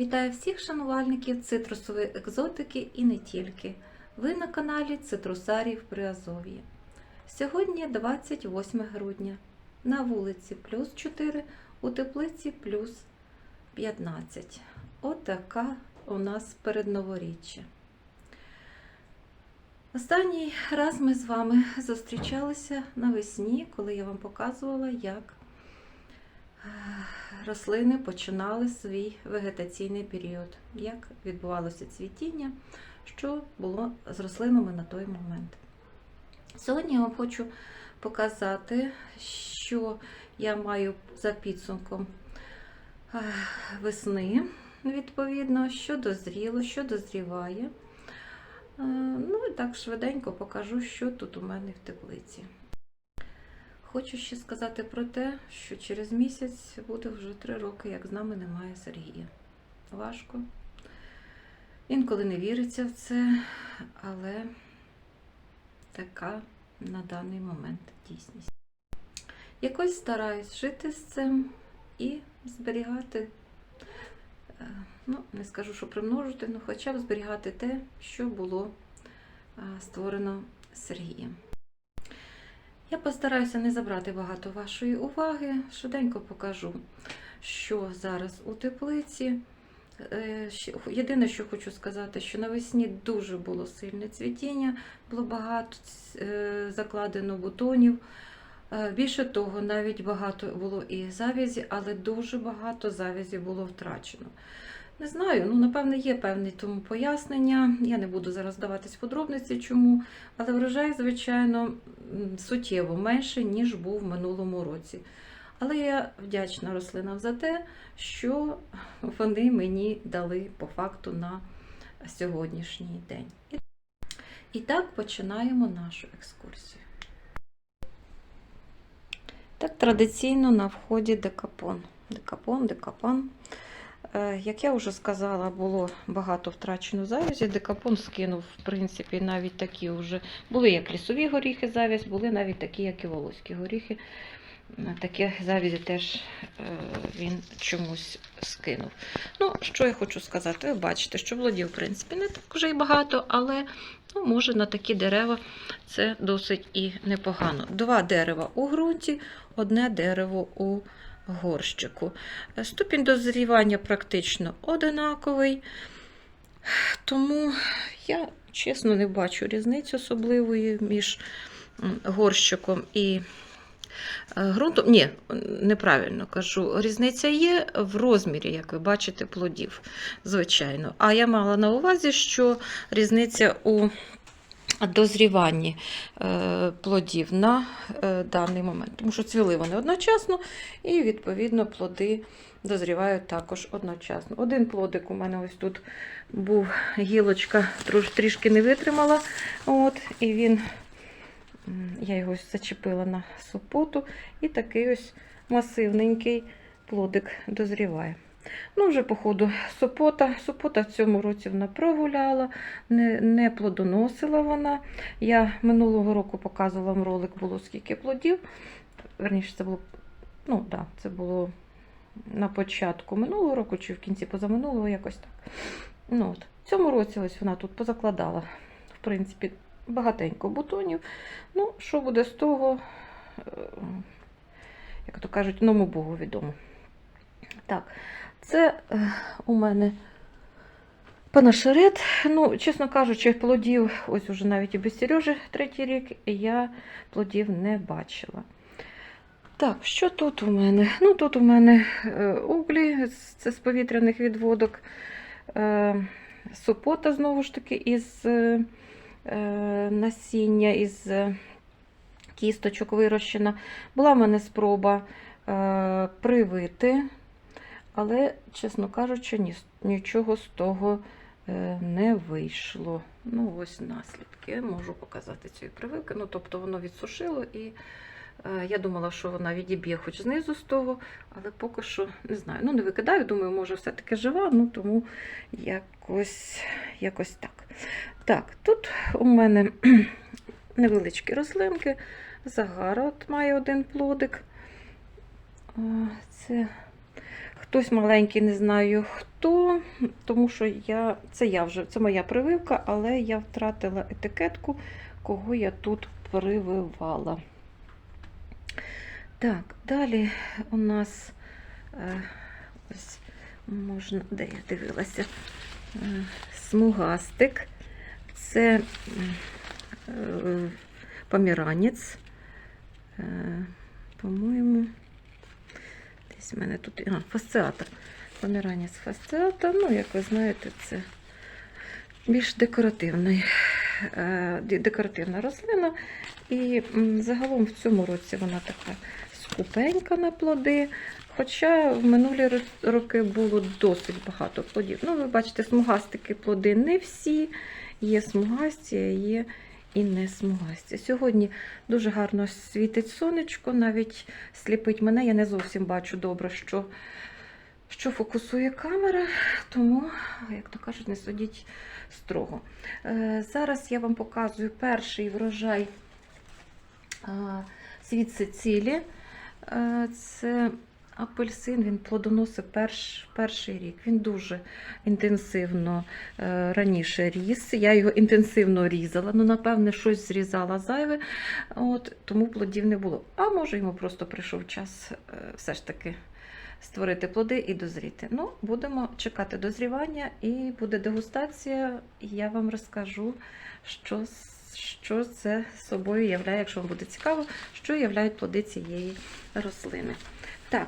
Вітаю всіх шанувальників цитрусової екзотики і не тільки. Ви на каналі Цитрусарій в Приазов'ї. Сьогодні 28 грудня. На вулиці плюс 4, у теплиці плюс 15. Отака у нас передноворіччя. Останній раз ми з вами зустрічалися навесні, коли я вам показувала, як е, рослини починали свій вегетаційний період, як відбувалося цвітіння, що було з рослинами на той момент. Сьогодні я вам хочу показати, що я маю за підсумком весни, відповідно, що дозріло, що дозріває. Ну і так швиденько покажу, що тут у мене в теплиці. Хочу ще сказати про те, що через місяць буде вже три роки, як з нами немає Сергія. Важко. Інколи не віриться в це, але така на даний момент дійсність. Якось стараюсь жити з цим і зберігати, е, ну, не скажу, що примножити, але хоча б зберігати те, що було е, створено Сергієм. Я постараюся не забрати багато вашої уваги. Швиденько покажу, що зараз у теплиці. Е, Єдине, що хочу сказати, що навесні дуже було сильне цвітіння, було багато е, закладено бутонів. Е, Більше того, навіть багато було і завязі, але дуже багато завязі було втрачено. Не знаю, ну напевне, є певне тому пояснення. Я не буду зараз даватись в подробниці, чому, але врожай, звичайно, суттєво менше, ніж був в минулому році. Але я вдячна рослинам за те, що вони мені дали по факту на сьогоднішній день. І- так починаємо нашу екскурсію. Так, традиційно на вході декапон. Декапон, декапан. Е, Як я вже сказала, було багато втрачено завязі. Декапон скинув, в принципі, навіть такі вже були як лісові горіхи завязь, були навіть такі, як і волоські горіхи. Е, Таке завязі теж е, він чомусь скинув. Ну, що я хочу сказати? Ви бачите, що плодів, в принципі, не так вже й багато, але ну, може на такі дерева це досить і непогано. Два дерева у ґрунті, одне дерево у горщику. Ступінь дозрівання практично одинаковий, тому я чесно не бачу різниці особливої між горщиком і е, ґрунтом. Ні, неправильно кажу. Різниця є в розмірі, як ви бачите, плодів, звичайно. А я мала на увазі, що різниця у дозріванні е, плодів на е, даний момент. Тому що цвіли вони одночасно, і, відповідно, плоди дозрівають також одночасно. Один плодик у мене ось тут був гілочка, трішки не витримала. От, і він, я його ось зачепила на супоту, і такий ось масивненький плодик дозріває. Ну, вже, по ходу, супота. Супота в цьому році вона прогуляла, не, не плодоносила вона. Я минулого року показувала вам ролик, було скільки плодів. Верніше, це було, ну, да, це було на початку минулого року чи в кінці позаминулого, якось так. Ну, от. В цьому році ось вона тут позакладала, в принципі, багатенько бутонів. Ну, що буде з того, е, як то кажуть, ному Богу відомо. Так, це е, у мене панашерет. Ну, чесно кажучи, плодів, ось уже навіть і без Сережі третій рік, я плодів не бачила. Так, що тут у мене? Ну, тут у мене е, углі, це з повітряних відводок, е, супота, знову ж таки, із насіння, із кісточок вирощена. Була в мене спроба привити, але, чесно кажучи, ні, нічого з того е, не вийшло. Ну, ось наслідки. Можу показати цієї прививки. Ну, тобто воно відсушило і е, я думала, що вона відіб'є хоч знизу з того, але поки що не знаю. Ну, не викидаю, думаю, може, все-таки жива, ну тому якось, якось так. Так, тут у мене невеличкі рослинки. Загара от має один плодик. Це Хтось маленький, не знаю хто, тому що я, це я вже, це моя прививка, але я втратила етикетку, кого я тут прививала. Так, далі у нас е, ось можна, де я дивилася, е, смугастик. Це е, поміранець. Е, по-моєму, десь в мене тут. А, фасциатор. Поміранець фасциатор. Ну, як ви знаєте, це більш декоративний, е, декоративна рослина. І загалом в цьому році вона така скупенька на плоди. Хоча в минулі роки було досить багато плодів. Ну, ви бачите, смугастики плоди не всі. Є смугасті, є і не смугасті. Сьогодні дуже гарно світить сонечко, навіть сліпить мене. Я не зовсім бачу добре, що, що фокусує камера, тому, як то кажуть, не судіть строго. Е, зараз я вам показую перший врожай а, світ Сицилі. Е, Це апельсин, він плодоносив перш, перший рік. Він дуже інтенсивно е, раніше ріс. Я його інтенсивно різала, ну, напевне, щось зрізала зайве, от, тому плодів не було. А може, йому просто прийшов час е, все ж таки створити плоди і дозріти. Ну, будемо чекати дозрівання і буде дегустація, я вам розкажу, що, що це собою являє, якщо вам буде цікаво, що являють плоди цієї рослини. Так,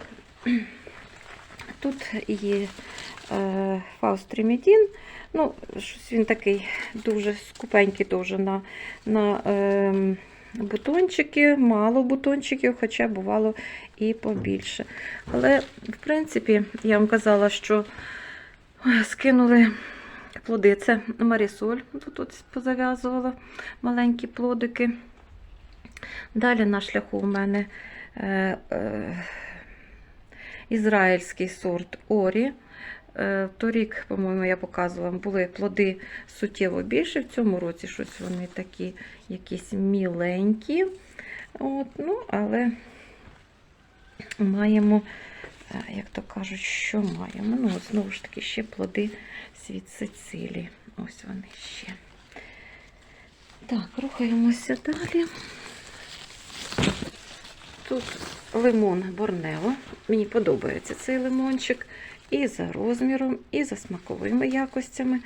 тут є е, фаустримідін. Ну, щось він такий дуже скупенький теж на, на е, бутончики, мало бутончиків, хоча бувало і побільше. Але, в принципі, я вам казала, що скинули плоди. Це Марісоль, тут от позав'язувала маленькі плодики. Далі на шляху у мене е, е, ізраїльський сорт Орі. Е, Торік, по-моєму, я показувала, були плоди суттєво більше. В цьому році щось вони такі якісь міленькі. От, ну, але маємо, е, як то кажуть, що маємо. Ну, от, знову ж таки, ще плоди світ Сицилії. Ось вони ще. Так, рухаємося далі. Тут лимон Борнео. Мені подобається цей лимончик і за розміром, і за смаковими якостями.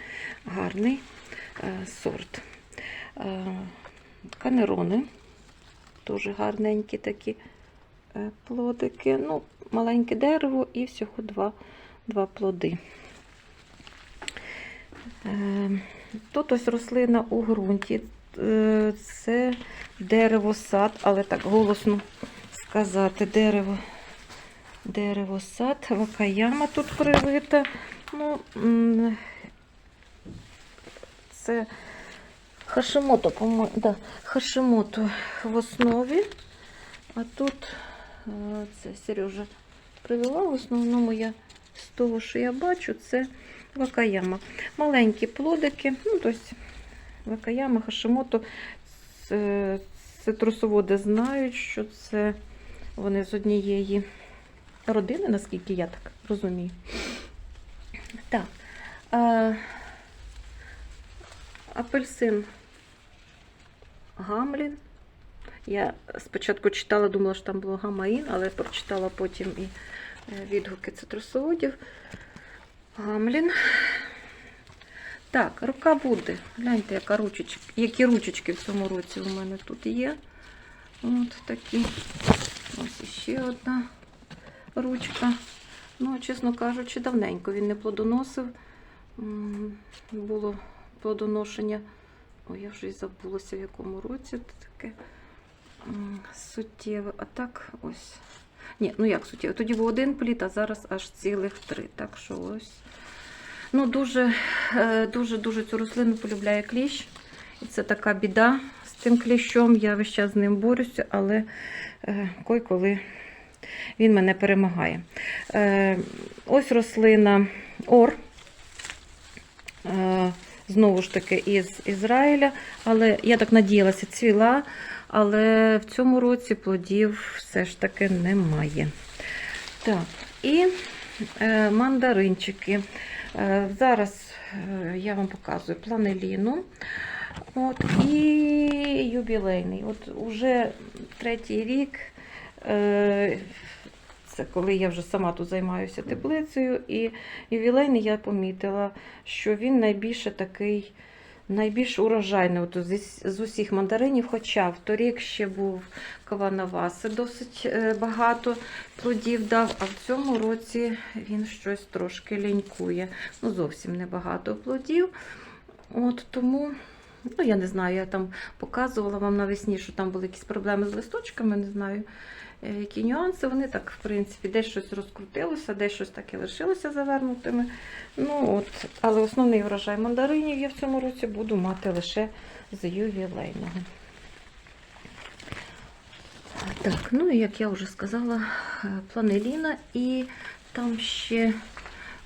Гарний е, сорт. Е, канерони. Дуже гарненькі такі е, плодики. Ну, маленьке дерево і всього два, два плоди. Е, Тут ось рослина у ґрунті. Е, Це дерево сад, але так голосно сказати, дерево, дерево сад, вакаяма тут привита. Ну, це хашимото, да, хашимото в основі. А тут е, це Сережа привела. В основному я з того, що я бачу, це вакаяма. Маленькі плодики, ну, тобто вакаяма, хашимото. Цитрусоводи знають, що це вони з однієї родини, наскільки я так розумію. Так. А, апельсин Гамлін. Я спочатку читала, думала, що там було гамаїн, але прочитала потім і е, відгуки цитрусоводів. Гамлін. Так, рука буде. Гляньте, яка ручечка, які ручечки в цьому році у мене тут є. От такі. Ось іще одна ручка. Ну, чесно кажучи, давненько він не плодоносив. Було плодоношення. Ой, я вже й забулася, в якому році це таке суттєве. А так ось. Ні, ну як суттєве? Тоді був один плід, а зараз аж цілих три. Так що ось. Ну, дуже, е, дуже, цю рослину полюбляє кліщ. І це така біда цим кліщом. Я весь час з ним борюся, але е, кой-коли він мене перемагає. Е, ось рослина ор. Е, Знову ж таки, із Ізраїля, але я так надіялася, цвіла, але в цьому році плодів все ж таки немає. Так, і е, мандаринчики. Е, Зараз я вам показую планеліну. От, і юбілейний. От уже третій рік. е, Це коли я вже сама тут займаюся теплицею, і ювілейний я помітила, що він найбільше такий, найбільш урожайний от з, усіх мандаринів. Хоча в торік ще був каванаваси досить е, багато плодів дав, а в цьому році він щось трошки лінькує. Ну, зовсім небагато плодів. От тому, ну я не знаю, я там показувала вам навесні, що там були якісь проблеми з листочками, не знаю. е, Які нюанси, вони так, в принципі, десь щось розкрутилося, десь щось таке лишилося завернутими. Ну, от, але основний врожай мандаринів я в цьому році буду мати лише з ювілейного. Так, ну і як я вже сказала, е, планеліна і там ще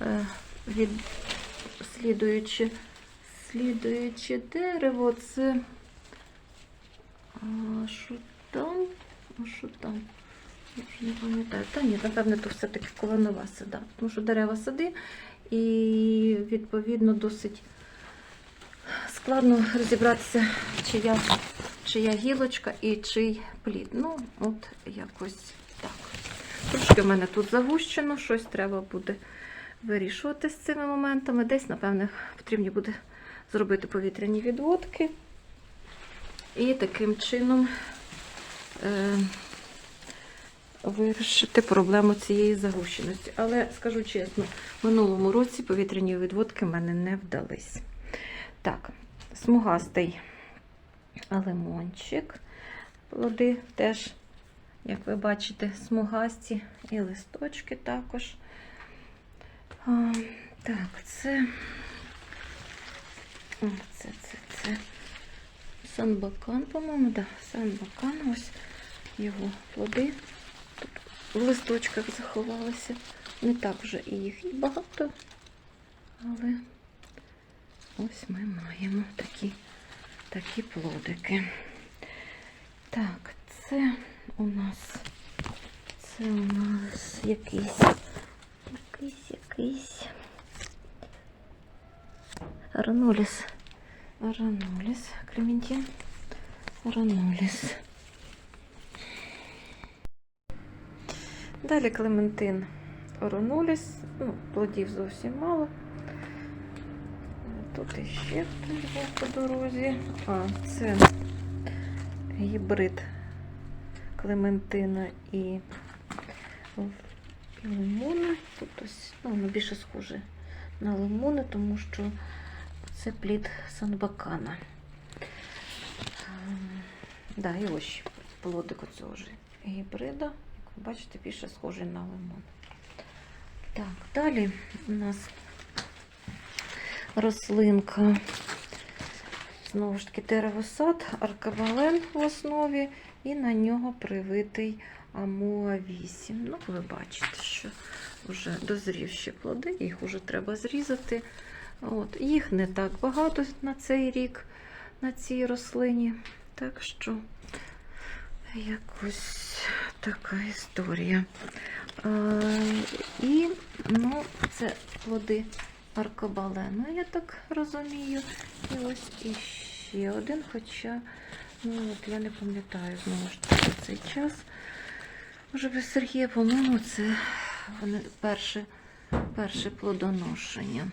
е, від слідуюче, слідуюче дерево, це що там? Що там? Я вже не пам'ятаю. Та ні, напевне, то все-таки колонова сада. Тому що дерева сади і відповідно досить складно розібратися, чия, чия гілочка і чий плід. Ну, от якось так. Трошки в мене тут загущено, щось треба буде вирішувати з цими моментами. Десь, напевне, потрібно буде зробити повітряні відводки. І таким чином е, вирішити проблему цієї загущеності. Але скажу чесно, в минулому році повітряні відводки в мене не вдались. Так, смугастий лимончик. Плоди теж, як ви бачите, смугасті і листочки також. А, так, це, це, це, це санбакан, по-моєму, да, санбакан, ось його плоди. Тут в листочках заховалися. Не так вже і їх і багато, але ось ми маємо такі, такі плодики. Так, це у нас, це у нас якийсь, якийсь, якийсь Араноліс. Араноліс. Клементин. Араноліс. Далі Клементин Араноліс. Ну, плодів зовсім мало. Тут іще хтось був по дорозі. А, це гібрид Клементина і лимона. Тут ось, ну, більше схоже на лимони, тому що це плід санбакана. Ем, Да, і ось плодик оцього ж гібрида. Як ви бачите, більше схожий на лимон. Так, далі у нас рослинка. Знову ж таки, деревосад, аркабален в основі, і на нього привитий амоа 8. Ну, ви бачите, що вже дозрівші плоди, їх вже треба зрізати. От, Їх не так багато на цей рік на цій рослині. Так що якось така історія. А, і ну, це плоди аркобалену, я так розумію. І ось іще один, хоча ну, от я не пам'ятаю знову ж таки цей час. Може без Сергія, по-моєму, це перше, перше плодоношення.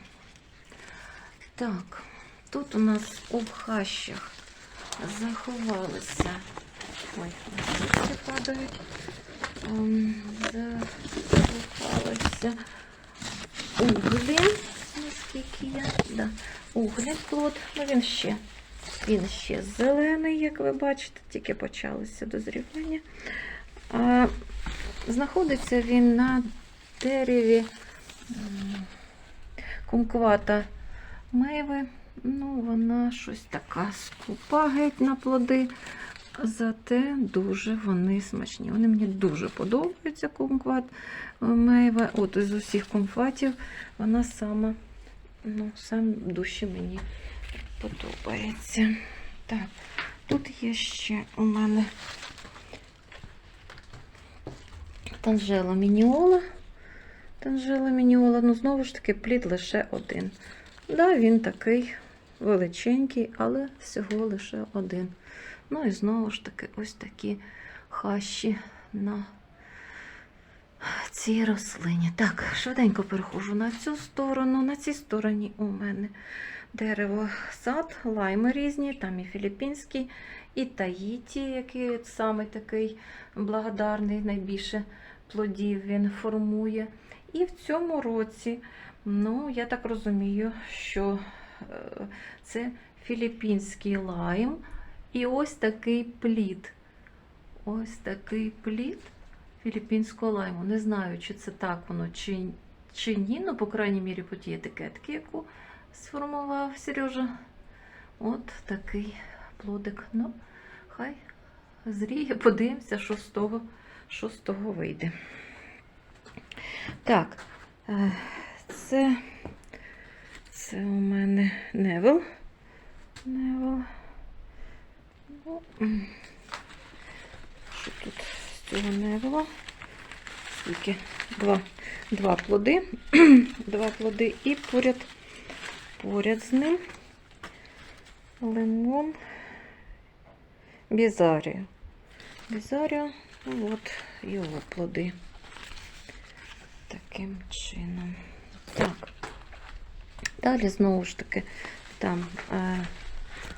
Так, тут у нас у хащах заховалися. Ой, листочки падають. Ем, Заховалися углі, наскільки я. Да, углі плод. Ну він ще. Він ще зелений, як ви бачите, тільки почалося дозрівання. А, знаходиться він на дереві кумквата мейви. Ну, вона щось така скупа геть на плоди. Зате дуже вони смачні. Вони мені дуже подобаються кумкват мейва. От із усіх кумфатів вона сама, ну, сам душі мені подобається. Так, тут є ще у мене Танжела Мініола. Танжела Мініола, ну знову ж таки, плід лише один. Да, він такий величенький, але всього лише один. Ну і знову ж таки, ось такі хащі на цій рослині. Так, швиденько перехожу на цю сторону. На цій стороні у мене дерево сад, лайми різні, там і філіппінський, і таїті, який саме такий благодарний, найбільше плодів він формує. І в цьому році, ну, я так розумію, що е, це філіппінський лайм. І ось такий плід. Ось такий плід філіппінського лайму. Не знаю, чи це так воно, чи, чи ні. Ну, по крайній мірі, по тій етикетки, яку сформував Сережа. От такий плодик. Ну, хай зріє, подивимося, що з того, що з того вийде. Так, е, це, це у мене Невел. Невел. Ну, що тут з цього Невела? Скільки? Два, два плоди. Два плоди і поряд, поряд з ним лимон Бізарія. Бізарія, ну от його плоди. Таким чином. Так. Далі знову ж таки там е,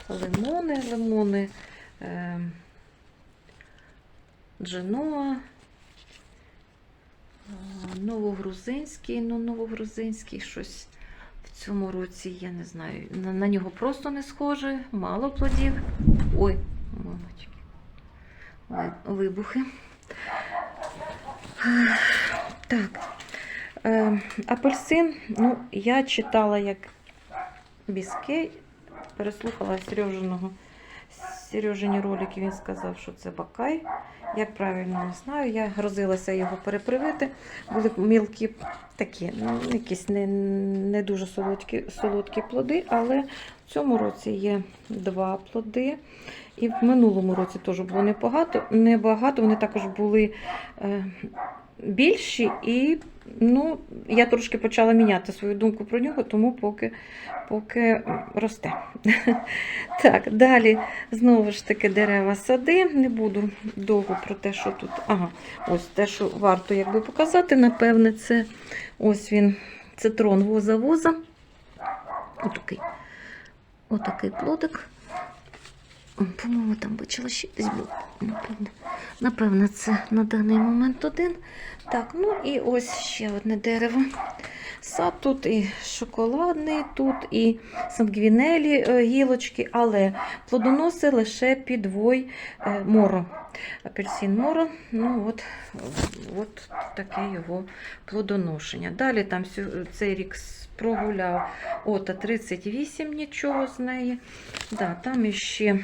лимони, лимони, е, Дженоа, е, новогрузинський, ну новогрузинський щось в цьому році, я не знаю, на, на нього просто не схоже, мало плодів. Ой, мамочки, вибухи. Е, Так. Е, апельсин, ну, я читала як біскей, переслухала Сережиного, Сережині ролики, він сказав, що це бакай. Як правильно не знаю, я грозилася його перепривити. Були мілкі такі, ну, якісь не, не дуже солодкі, солодкі плоди, але в цьому році є два плоди. І в минулому році теж було небагато. небагато. Вони також були е, більші, і ну, я трошки почала міняти свою думку про нього, тому поки, поки росте. Так, далі знову ж таки дерева сади. Не буду довго про те, що тут. Ага, ось те, що варто якби показати, напевне, це ось він, цитрон воза-воза. Отакий. Отакий плодик. По-моєму, там бачила ще десь був. Напевне. Напевне, це на даний момент один. Так, ну і ось ще одне дерево. Сад тут і шоколадний, тут і сангвінелі е, гілочки, але плодоноси лише підвой е, моро. Апельсин моро, ну от, от таке його плодоношення. Далі там цей рік прогуляв ота 38, нічого з неї. Да, там іще,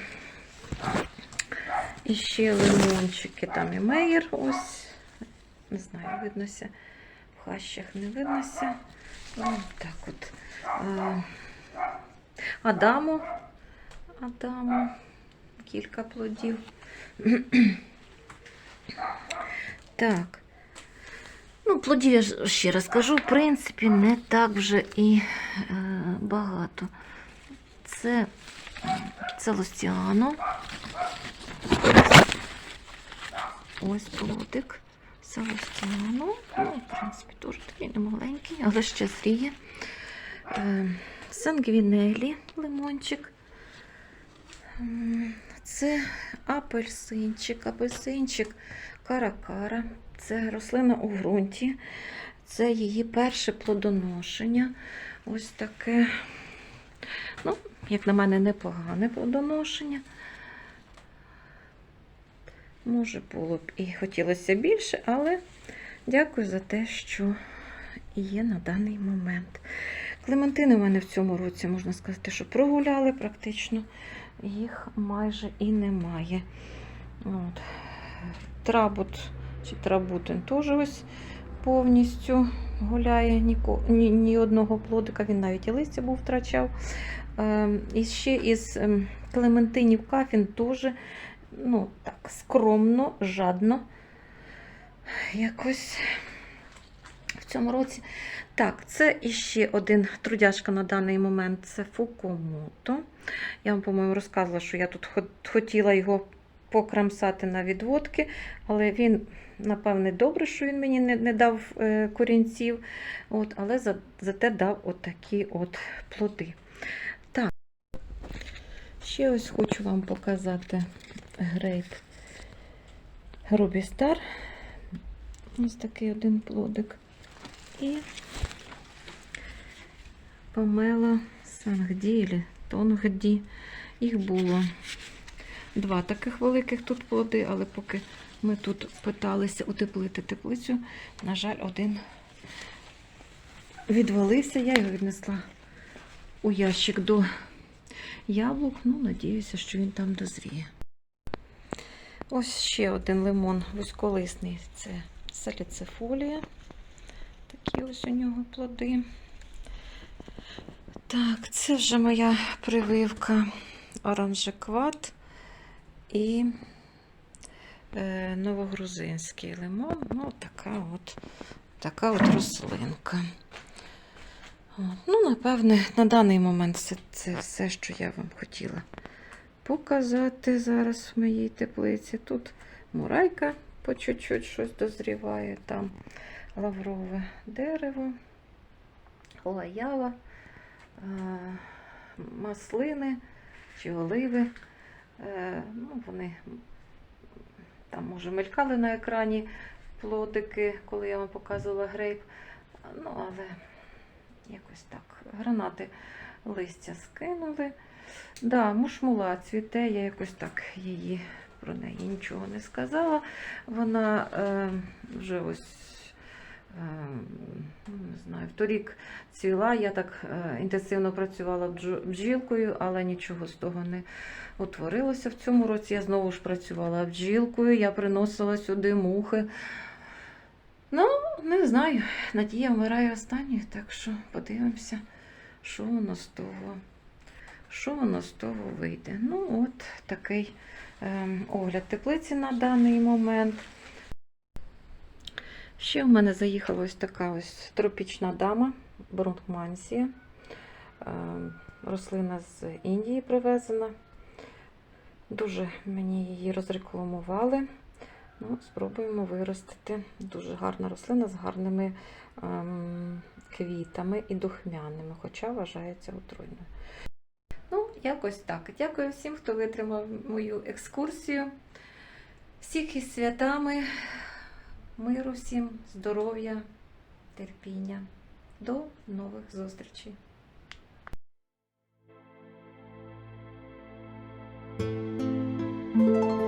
іще лимончики, там і меєр, ось, не знаю, виднося, в хащах не виднося. Ну, так от. Адамо, Адамо, кілька плодів. Так. Ну, плодів я ще раз кажу, в принципі, не так вже і е, багато. Це целостіано. Ось плодик. Целостіано. Ну, в принципі, теж такий немаленький, але ще зріє. Е, Сангвінелі лимончик. Це апельсинчик, апельсинчик каракара. Це рослина у ґрунті. Це її перше плодоношення. Ось таке, ну, як на мене, непогане плодоношення. Може, було б і хотілося більше, але дякую за те, що є на даний момент. Клементини в мене в цьому році, можна сказати, що прогуляли практично. Їх майже і немає. От. Трабут чи трабутин теж ось повністю гуляє ні, ні одного плодика, він навіть і листя був втрачав. Ем, і ще із ем, клементинів кафін теж ну, так, скромно, жадно. Якось в цьому році. Так, це іще один трудяшка на даний момент це Фукумото. Я вам, по-моєму, розказувала, що я тут хотіла його покрамсати на відводки, але він, напевне, добре, що він мені не, не дав е, корінців, от, але за, зате дав отакі от плоди. Ще ось хочу вам показати грейп Рубістар. Ось такий один плодик. І помела Сангді или Тонгді. Їх було два таких великих тут плоди, але поки ми тут питалися утеплити теплицю, на жаль, один відвалився. Я його віднесла у ящик до яблук. Ну, надіюся, що він там дозріє. Ось ще один лимон вузьколисний. Це саліцефолія. Такі ось у нього плоди. Так, це вже моя прививка оранжекват і е, новогрузинський лимон. Ну, така от, така от рослинка. Ну, напевне, на даний момент це, це все, що я вам хотіла показати зараз в моїй теплиці. Тут мурайка по чуть-чуть щось дозріває, там лаврове дерево, лаява, е, маслини чи оливи. Е, Ну, вони там, може, мелькали на екрані плодики, коли я вам показувала грейп. Ну, але якось так. Гранати листя скинули. Да, мушмула цвіте, я якось так її про неї нічого не сказала. Вона е, вже ось е, не знаю, вторік цвіла. Я так е, інтенсивно працювала бджілкою, але нічого з того не утворилося в цьому році. Я знову ж працювала бджілкою, я приносила сюди мухи. Ну, не знаю. Надія вмирає останньою, так що подивимося, що воно з того. Що воно з того вийде? Ну, от такий ем, огляд теплиці на даний момент. Ще в мене заїхала ось така ось тропічна дама, бронхмансія. Ем, рослина з Індії привезена. Дуже мені її розрекламували. Ну, спробуємо виростити. Дуже гарна рослина з гарними ем, квітами і духмяними, хоча вважається отруйною. Ну, якось так. Дякую всім, хто витримав мою екскурсію. Всіх із святами, миру всім, здоров'я, терпіння. До нових зустрічей! Thank